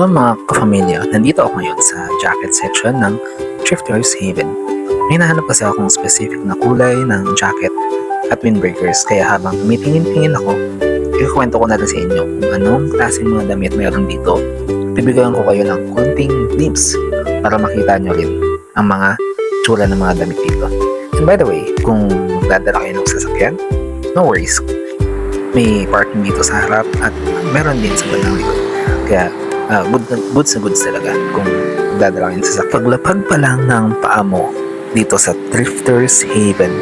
Hello mga kapamilya, nandito ako ngayon sa jacket section ng Thrifters Haven. May nahanap kasi akong specific na kulay ng jacket at windbreakers kaya habang tumitingin-tingin ako, ikukwento ko na rin sa inyo kung anong klaseng mga damit mayroon dito. Bibigyan ko kayo ng konting glimpse para makita nyo rin ang mga tsura ng mga damit dito. And by the way, kung magdadala kayo ng sasakyan, no worries. May parking dito sa harap at meron din sa bandang likod. Kaya uh, good, goods na goods talaga kung kayo sa Paglapag pa lang ng paa mo dito sa Thrifters Haven,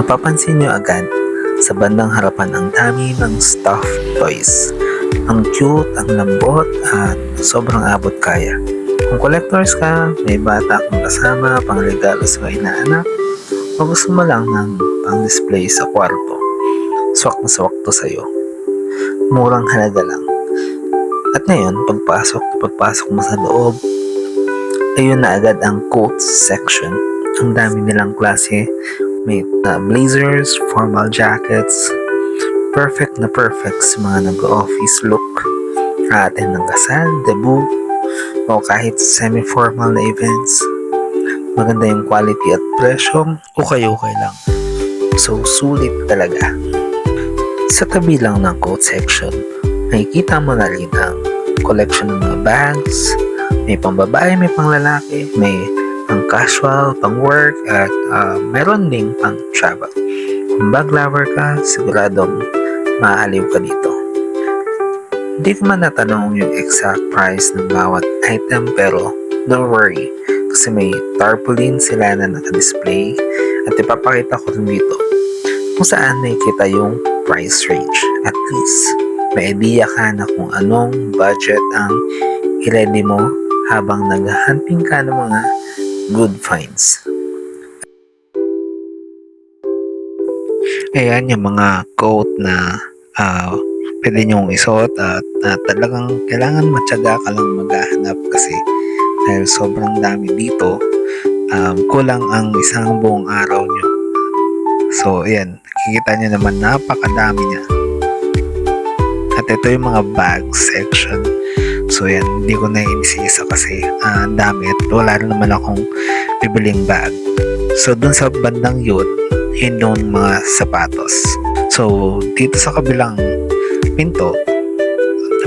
mapapansin nyo agad sa bandang harapan ang dami ng stuffed toys. Ang cute, ang lambot, at sobrang abot kaya. Kung collectors ka, may bata kang kasama, pang regalo sa mga inaanak, o gusto mo lang ng pang display sa kwarto, swak na swak to sa'yo. Murang halaga lang. At ngayon, pagpasok na pagpasok mo sa loob, ayun na agad ang coats section. Ang dami nilang klase. May uh, blazers, formal jackets, perfect na perfect sa mga nag-office look. Atin ng kasal, debut, o kahit semi-formal na events. Maganda yung quality at presyo, okay-okay lang. So, sulit talaga. Sa tabi lang ng coat section, makikita mo na rin ang collection ng mga bags, may pang babae, may pang lalaki, may pang casual, pang work, at ah, meron ding pang travel. Kung bag lover ka, siguradong maaaliw ka dito. Hindi ko man natanong yung exact price ng bawat item pero don't worry kasi may tarpaulin sila na naka-display at ipapakita ko rin dito kung saan nakikita yung price range. At least, may idea ka na kung anong budget ang i-ready mo habang naghahunting ka ng mga good finds. Ayan yung mga coat na ah, pwede nyong isuot at ah, talagang kailangan matyaga ka lang maghahanap kasi dahil sobrang dami dito, um, kulang ang isang buong araw nyo. So, ayan, Kikita nyo naman napakadami niya. Ito yung mga bag section. So yan, hindi ko na inisisa kasi ang dami at wala rin naman akong bibiling bag. So dun sa bandang yun, yun yung mga sapatos. So dito sa kabilang pinto,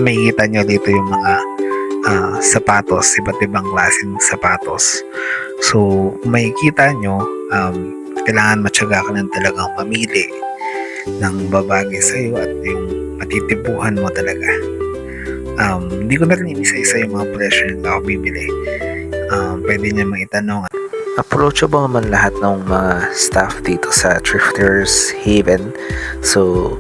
makikita nyo dito yung mga ah, sapatos, iba't ibang klaseng sapatos. So makikita nyo, um, kailangan matyaga ka lang talagang mamili ng babagay sa iyo at yung matitipuhan mo talaga. Um, hindi ko na rin inisa-isa yung mga presyo na ako bibili. Um, pwede niya maitanong. Approachable man lahat ng mga staff dito sa Thrifters Haven. So,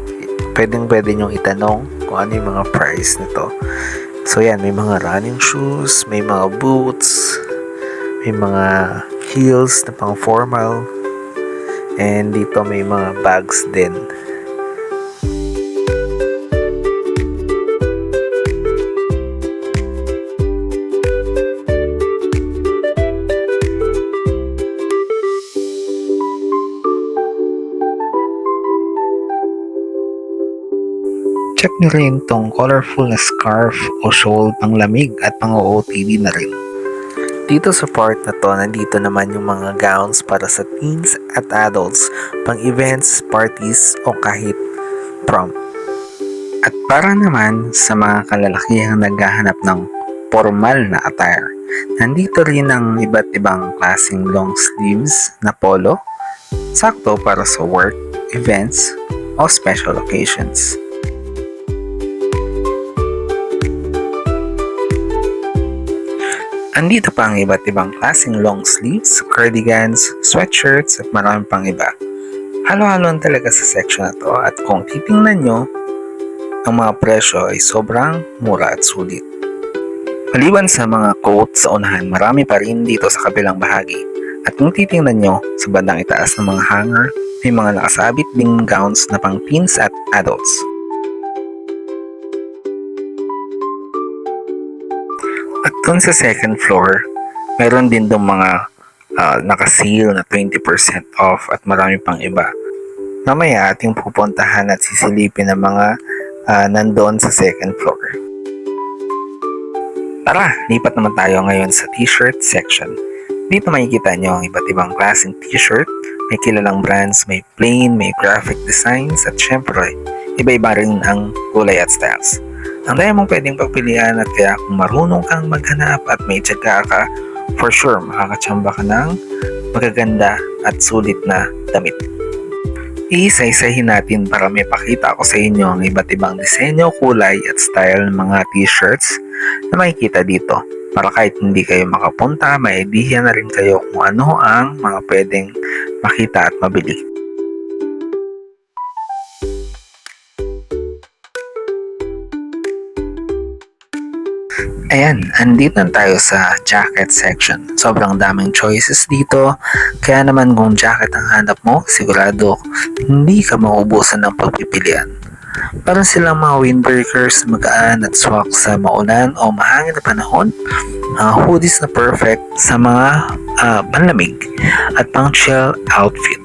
pwedeng pwede niyong itanong kung ano yung mga price nito. So, yan. May mga running shoes, may mga boots, may mga heels na pang formal, And dito may mga bags din. Check nyo rin tong colorful na scarf o shawl pang lamig at pang OOTD na rin. Dito sa part na to, nandito naman yung mga gowns para sa teens at adults, pang events, parties, o kahit prom. At para naman sa mga kalalakihang naghahanap ng formal na attire, nandito rin ang iba't ibang klaseng long sleeves na polo, sakto para sa work, events, o special occasions. Andito pa ang iba't ibang klaseng long sleeves, cardigans, sweatshirts at marami pang iba. Halo-haloan talaga sa section na to at kung titingnan nyo, ang mga presyo ay sobrang mura at sulit. Maliban sa mga coat sa unahan, marami pa rin dito sa kabilang bahagi. At kung titingnan nyo sa bandang itaas ng mga hanger, may mga nakasabit ding gowns na pang teens at adults. At dun sa second floor, meron din dong mga ah, naka-seal na 20% off at marami pang iba. Mamaya ating pupuntahan at sisilipin ang mga ah, nandoon sa second floor. Tara, lipat naman tayo ngayon sa t-shirt section. Dito makikita nyo ang iba't ibang klaseng t-shirt. May kilalang brands, may plain, may graphic designs, at syempre, iba-iba rin ang kulay at styles. Ang daya mong pwedeng pagpilian at kaya kung marunong kang maghanap at may tsaga ka, for sure makakatsamba ka ng magaganda at sulit na damit. Iisa-isahin natin para may pakita ko sa inyo ang iba't ibang disenyo, kulay at style ng mga t-shirts na makikita dito. Para kahit hindi kayo makapunta, may idea na rin kayo kung ano ang mga pwedeng makita at mabili. Ayan, andito na tayo sa jacket section. Sobrang daming choices dito. Kaya naman kung jacket ang hanap mo, sigurado hindi ka mauubusan ng pagpipilian. Parang silang mga windbreakers, magaan at swak sa maulan o mahangin na panahon. Mga hoodies na perfect sa mga uh, panlamig at pang chill outfit.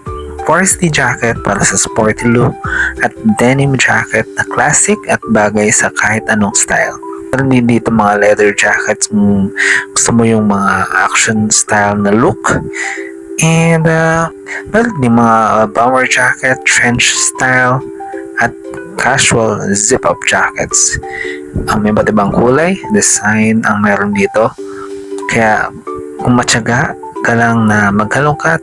Varsity jacket para sa sporty look at denim jacket na classic at bagay sa kahit anong style. Meron din dito mga leather jackets kung gusto mo yung mga action style na look. And uh, meron din mga bomber jacket, trench style, at casual zip-up jackets. Ang may iba't ibang kulay, design ang meron dito. Kaya kung matyaga ka lang na maghalongkat,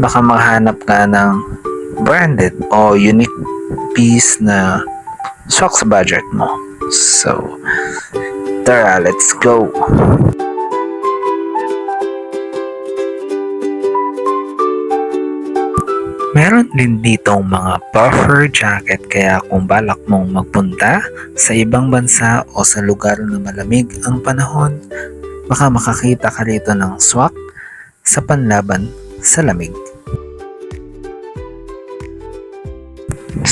baka maghanap ka ng branded o unique piece na swak sa budget mo. So, tara, let's go! Meron din ditong mga puffer jacket kaya kung balak mong magpunta sa ibang bansa o sa lugar na malamig ang panahon, baka makakita ka rito ng swak sa panlaban sa lamig.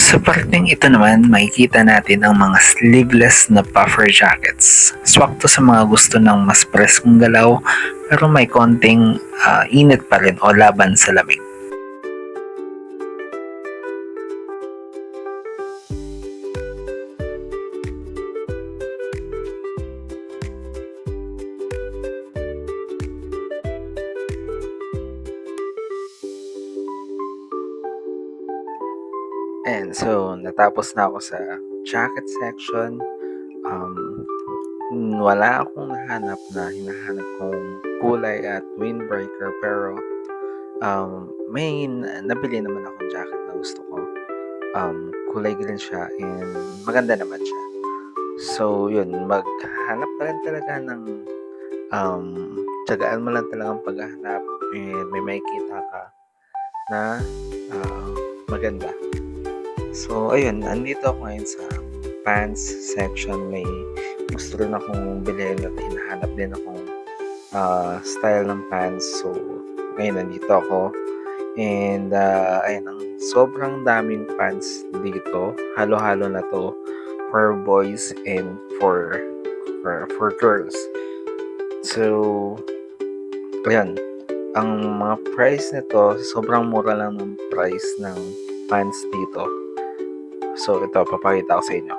Sa parteng ito naman, makikita natin ang mga sleeveless na puffer jackets. Swak to sa mga gusto ng mas preskong galaw pero may konting uh, init pa rin o laban sa lamig. So, natapos na ako sa jacket section. Um, wala akong nahanap na hinahanap kong kulay at windbreaker pero um, may nabili naman akong jacket na gusto ko. Um, kulay green siya and maganda naman siya. So, yun, maghanap ka lang talaga ng um, tsagaan mo lang talaga ang paghahanap and may makikita ka na uh, maganda. So, ayun, andito ako ngayon sa pants section. May gusto rin akong bilhin at hinahanap din akong uh, style ng pants. So, ngayon, nandito ako. And, uh, ayun, ang sobrang daming pants dito. Halo-halo na to for boys and for for, for girls. So, ayun, ang mga price nito, sobrang mura lang ng price ng pants dito. So, ito, papakita ko sa inyo.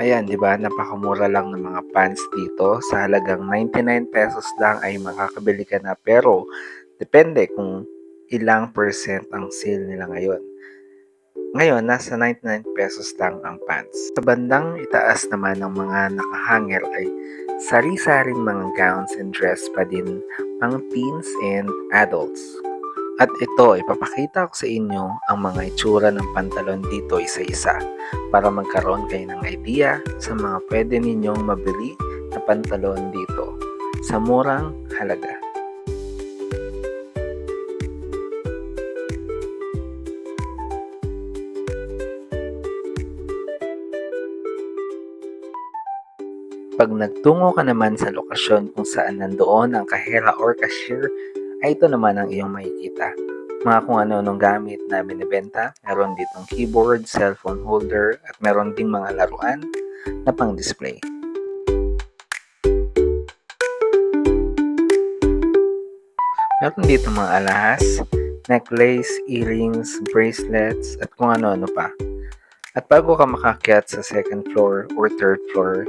Ayan, di ba? Napakamura lang ng mga pants dito. Sa halagang 99 pesos lang ay makakabili ka na. Pero, depende kung ilang percent ang sale nila ngayon. Ngayon, nasa 99 pesos lang ang pants. Sa bandang itaas naman ng mga nakahanger ay sari-saring mga gowns and dress pa din pang teens and adults. At ito, ipapakita ko sa inyo ang mga itsura ng pantalon dito isa-isa para magkaroon kayo ng idea sa mga pwede ninyong mabili na pantalon dito sa murang halaga. Pag nagtungo ka naman sa lokasyon kung saan nandoon ang kahera or cashier, ay ito naman ang iyong makikita. Mga kung ano-anong gamit na binibenta, meron ditong keyboard, cellphone holder, at meron ding mga laruan na pang-display. Meron dito mga alahas, necklace, earrings, bracelets, at kung ano-ano pa. At bago ka makakyat sa second floor or third floor,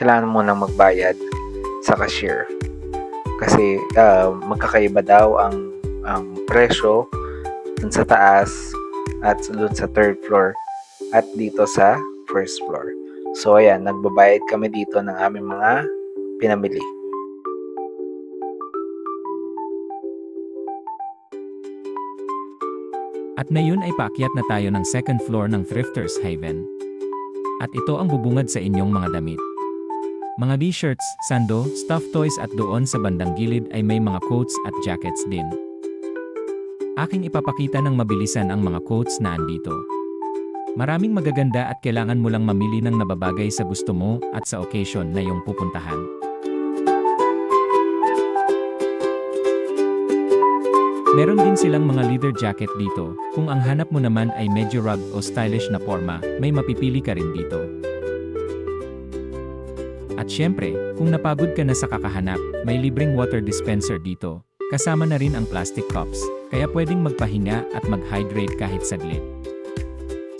kailangan mo nang magbayad sa cashier. Kasi ah, magkakaiba daw ang ang presyo dun sa taas at dun sa third floor at dito sa first floor. So ayan, nagbabayad kami dito ng aming mga pinamili. At ngayon ay paakyat na tayo ng second floor ng Thrifters Haven. At ito ang bubungad sa inyong mga damit. Mga t-shirts, sando, stuffed toys at doon sa bandang gilid ay may mga coats at jackets din. Aking ipapakita ng mabilisan ang mga coats na andito. Maraming magaganda at kailangan mo lang mamili ng nababagay sa gusto mo at sa occasion na iyong pupuntahan. Meron din silang mga leather jacket dito. Kung ang hanap mo naman ay medyo rugged o stylish na forma, may mapipili ka rin dito. At syempre, kung napagod ka na sa kakahanap, may libreng water dispenser dito. Kasama na rin ang plastic cups, kaya pwedeng magpahinga at mag-hydrate kahit saglit.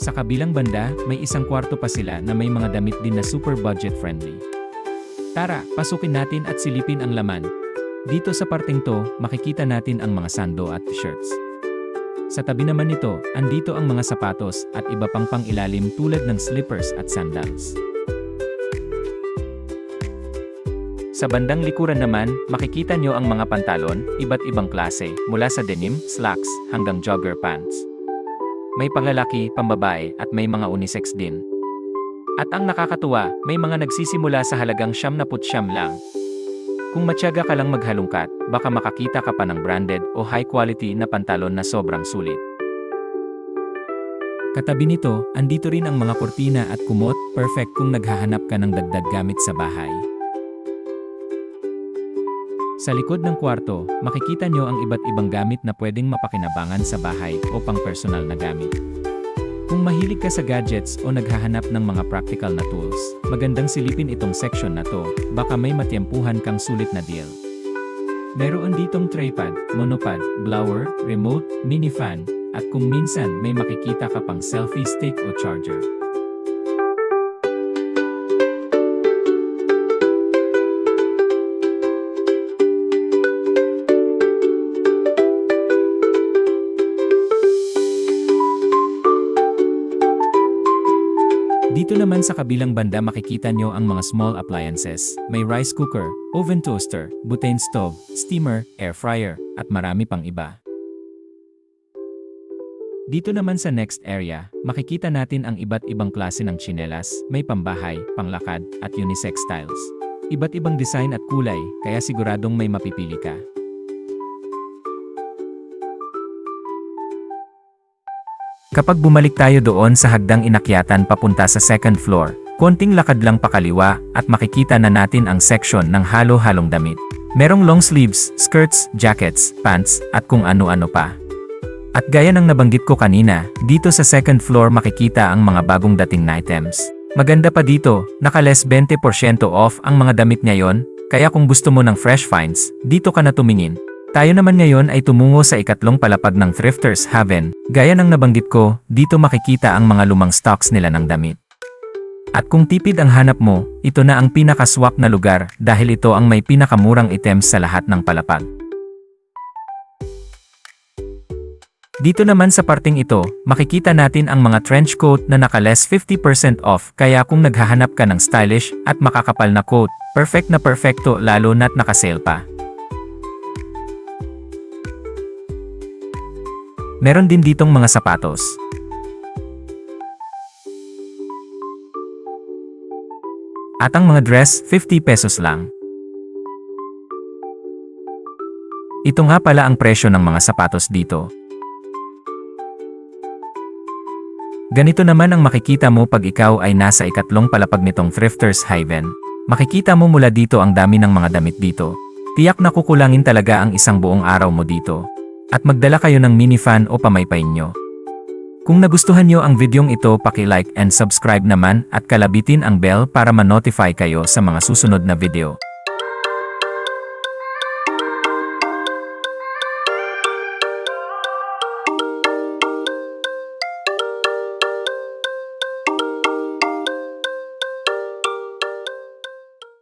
Sa kabilang banda, may isang kwarto pa sila na may mga damit din na super budget friendly. Tara, pasukin natin at silipin ang laman. Dito sa parteng to, makikita natin ang mga sando at t-shirts. Sa tabi naman nito, andito ang mga sapatos at iba pang pang-ilalim tulad ng slippers at sandals. Sa bandang likuran naman, makikita nyo ang mga pantalon, iba't ibang klase, mula sa denim, slacks, hanggang jogger pants. May panglalaki, pambabae, at may mga unisex din. At ang nakakatuwa, may mga nagsisimula sa halagang siyam na putsyam lang. Kung matyaga ka lang maghalungkat, baka makakita ka pa ng branded o high quality na pantalon na sobrang sulit. Katabi nito, andito rin ang mga kurtina at kumot, perfect kung naghahanap ka ng dagdag gamit sa bahay. Sa likod ng kwarto, makikita nyo ang iba't ibang gamit na pwedeng mapakinabangan sa bahay o pang personal na gamit. Kung mahilig ka sa gadgets o naghahanap ng mga practical na tools, magandang silipin itong section na to, baka may matiempuhan kang sulit na deal. Meron ditong tripod, monopod, blower, remote, mini fan, at kung minsan may makikita ka pang selfie stick o charger. Dito naman sa kabilang banda makikita nyo ang mga small appliances. May rice cooker, oven toaster, butane stove, steamer, air fryer, at marami pang iba. Dito naman sa next area, makikita natin ang iba't ibang klase ng tsinelas, may pambahay, panglakad, at unisex styles. Iba't ibang design at kulay, kaya siguradong may mapipili ka. Kapag bumalik tayo doon sa hagdang inakyatan papunta sa second floor, konting lakad lang pakaliwa at makikita na natin ang section ng halo-halong damit. Merong long sleeves, skirts, jackets, pants, at kung ano-ano pa. At gaya ng nabanggit ko kanina, dito sa second floor makikita ang mga bagong dating na items. Maganda pa dito, naka-less 20% off ang mga damit ngayon, kaya kung gusto mo ng fresh finds, dito ka na tumingin. Tayo naman ngayon ay tumungo sa ikatlong palapag ng Thrifters Haven. Gaya ng nabanggit ko, dito makikita ang mga lumang stocks nila ng damit. At kung tipid ang hanap mo, ito na ang pinakaswak na lugar dahil ito ang may pinakamurang items sa lahat ng palapag. Dito naman sa parting ito, makikita natin ang mga trench coat na naka-less 50% off kaya kung naghahanap ka ng stylish at makakapal na coat, perfect na perfecto lalo na't naka-sale pa. Meron din ditong mga sapatos. At ang mga dress, 50 pesos lang. Ito nga pala ang presyo ng mga sapatos dito. Ganito naman ang makikita mo pag ikaw ay nasa ikatlong palapag nitong Thrifters Haven. Makikita mo mula dito ang dami ng mga damit dito. Tiyak na kukulangin talaga ang isang buong araw mo dito. At magdala kayo ng mini fan o pamaypay nyo. Kung nagustuhan nyo ang videong ito paki-like and subscribe naman at kalabitin ang bell para ma-notify kayo sa mga susunod na video.